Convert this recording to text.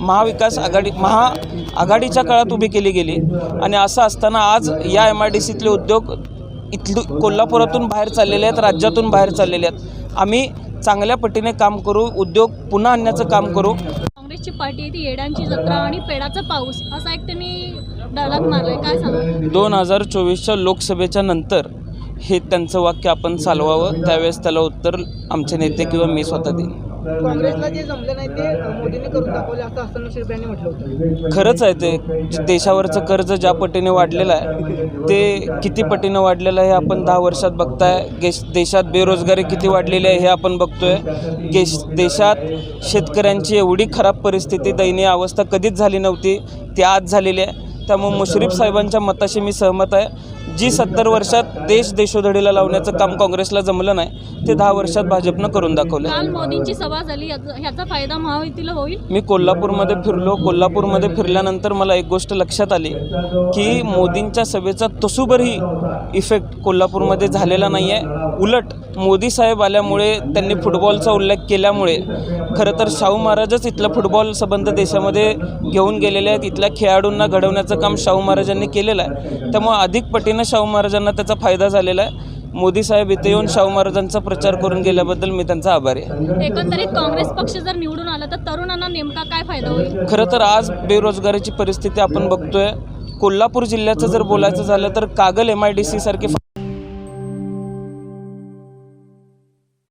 महाविकास आघाडी महा आघाडीच्या काळात उभी केली गेली. आणि असं असताना आज या एम आय डी सीतले उद्योग इथलू कोल्हापुरातून बाहेर चाललेले आहेत राज्यातून बाहेर चाललेले आहेत. आम्ही चांगल्या पटीने काम करू उद्योग पुन्हा आणण्याचं काम करू. काँग्रेसची पार्टी आहे ती येडांची जत्रा आणि पेडाचा पाऊस असा एक त्यांनी डायलॉग मारलाय. काय सांगा दोन हजार चोवीसच्या लोकसभेच्या नंतर हे त्यांचं वाक्य आपण चालवावं त्यावेळेस त्याला उत्तर आमचे नेते किंवा मी स्वतः देईन. काँग्रेसला जे जमलं नाही ते मोदींनी करून दाखवले असं हसन मुश्रीफ यांनी म्हटलं होतं. खरंच आहे ते देशावरचं कर्ज ज्या पटीने वाढलेलं आहे ते किती पटीनं वाढलेलं आहे हे आपण दहा वर्षात बघताय. गेश देशात बेरोजगारी किती वाढलेली आहे हे आपण बघतोय. गेश देशात शेतकऱ्यांची एवढी खराब परिस्थिती दयनीय अवस्था कधीच झाली नव्हती ती आज झालेली आहे. त्यामुळे मुश्रीफ साहेबांच्या मताशी मी सहमत आहे. जी सत्तर वर्षात देश देशोधडीला लावण्याचं काम काँग्रेसला जमलं नाही ते दहा वर्षात भाजपनं करून दाखवलं. काल मोदींची सभा झाली याचा ह्याचा फायदा महायुतीला होईल? मी कोल्हापूरमध्ये फिरलो कोल्हापूरमध्ये फिरल्यानंतर मला एक गोष्ट लक्षात आली की मोदींच्या सभेचा तसूभरही इफेक्ट कोल्हापूरमध्ये झालेला नाही आहे उलट मोदी साहेब आल्यामुळे त्यांनी फुटबॉलचा उल्लेख केल्यामुळे खरं तर शाहू महाराजच इथलं फुटबॉल संबंध देशामध्ये घेऊन गेलेले आहेत. इथल्या खेळाडूंना घडवण्याचं काम शाहू महाराजांनी केलेलं आहे. त्यामुळे अधिक पटीनं शाहू महाराजांना त्याचा फायदा झालेला आहे. मोदी साहेब इथे येऊन शाहू महाराजांचा प्रचार करून गेल्याबद्दल मी त्यांचा आभारी आहे. एकंदरीत काँग्रेस पक्ष जर निवडून आला तर तरुणांना नेमका काय फायदा होईल? खरं तर आज बेरोजगारीची परिस्थिती आपण बघतोय. कोल्हापूर जिल्ह्याचं जर बोलायचं झालं तर कागल एम आय डी